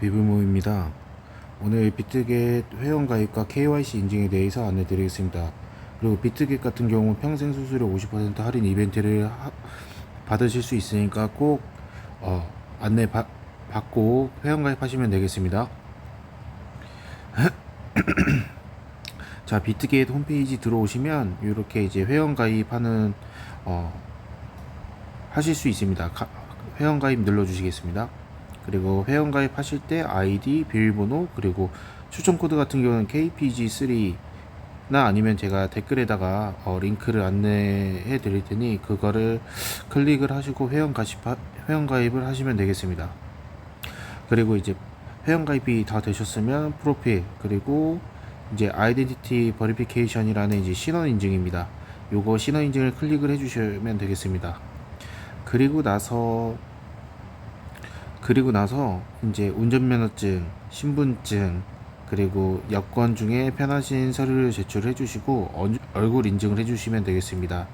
비블모입니다. 오늘 비트겟 회원가입과 KYC 인증에 대해서 안내 드리겠습니다. 그리고 비트겟 같은 경우 평생 수수료 50% 할인 이벤트를 하- 받으실 수 있으니까 꼭 어, 안내 바- 받고 회원가입 하시면 되겠습니다. 자 비트겟 홈페이지 들어오시면 이렇게 이제 회원가입하는 어, 하실 수 있습니다. 가- 회원가입 눌러주시겠습니다 그리고 회원 가입 하실 때 아이디, 비밀번호, 그리고 추천 코드 같은 경우는 KPG3나 아니면 제가 댓글에다가 어, 링크를 안내해 드릴 테니 그거를 클릭을 하시고 회원 가입, 회원 가입을 하시면 되겠습니다. 그리고 이제 회원 가입이 다 되셨으면 프로필 그리고 이제 아이덴티티 버리피케이션이라는 이제 신원 인증입니다. 요거 신원 인증을 클릭을 해 주시면 되겠습니다. 그리고 나서 그리고 나서 이제 운전면허증, 신분증, 그리고 여권 중에 편하신 서류를 제출해 주시고 어- 얼굴 인증을 해 주시면 되겠습니다.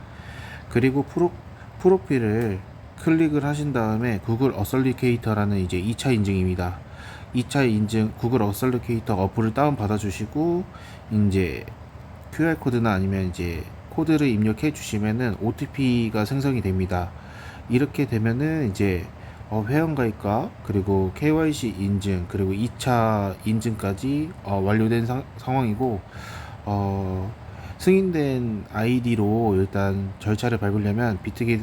그리고 프로, 프로필을 클릭을 하신 다음에 구글 어설리케이터라는 이제 2차 인증입니다. 2차 인증 구글 어설리케이터 어플을 다운 받아 주시고 이제 QR 코드나 아니면 이제 코드를 입력해 주시면은 OTP가 생성이 됩니다. 이렇게 되면은 이제 어, 회원가입과 그리고 KYC 인증 그리고 2차 인증까지 어, 완료된 상, 상황이고 어, 승인된 아이디로 일단 절차를 밟으려면 비트겟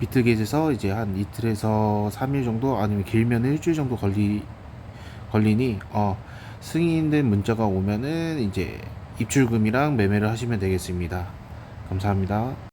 비트겟에서 이제 한 이틀에서 3일 정도 아니면 길면 일주일 정도 걸리 걸리니 어, 승인된 문자가 오면은 이제 입출금이랑 매매를 하시면 되겠습니다. 감사합니다.